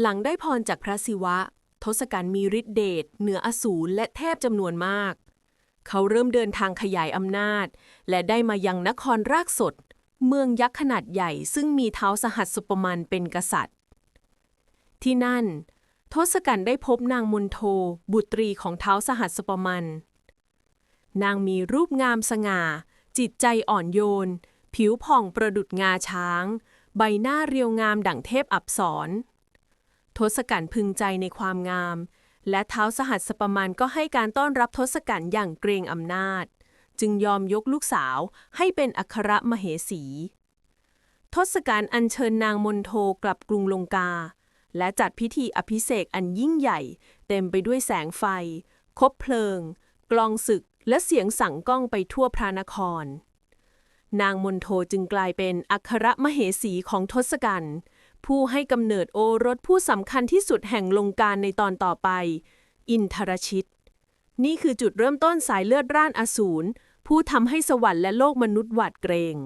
หลังได้พรจากพระศิวะ ทศกัณฐ์มีฤทธิเดชเหนืออสูรและเทพจำนวนมาก เขาเริ่มเดินทางขยายอำนาจ และได้มายังนครรากสด เมืองยักษ์ขนาดใหญ่ซึ่งมีเท้าสหัสสุปมันเป็นกษัตริย์ ที่นั่น ทศกัณฐ์ได้พบนางมนโท บุตรีของเท้าสหัสสุปมันนางมีรูปงามสง่า จิตใจอ่อนโยน ผิวผ่องประดุจงาช้าง ใบหน้าเรียวงามดั่งเทพอับสร ทศกัณฐ์พึงใจในความงาม และเท้าสหัสปมันก็ให้การต้อนรับทศกัณฐ์อย่างเกรงอำนาจ จึงยอมยกลูกสาวให้เป็นอัครมเหสี ทศกัณฐ์อัญเชิญนางมนโทกลับกรุงลงกา และจัดพิธีอภิเษกอันยิ่งใหญ่ เต็มไปด้วยแสงไฟ คบเพลิง กลองศึกและเสียงสั่งก้องไปทั่วพระนคร นางมนโทจึงกลายเป็นอัครมเหสีของทศกัณฐ์ ผู้ให้กำเนิดโอรสผู้สำคัญที่สุดแห่งลงการในตอนต่อไป อินทรชิต นี่คือจุดเริ่มต้นสายเลือดร่านอสูรผู้ทำให้สวรรค์และโลกมนุษย์หวาดเกรง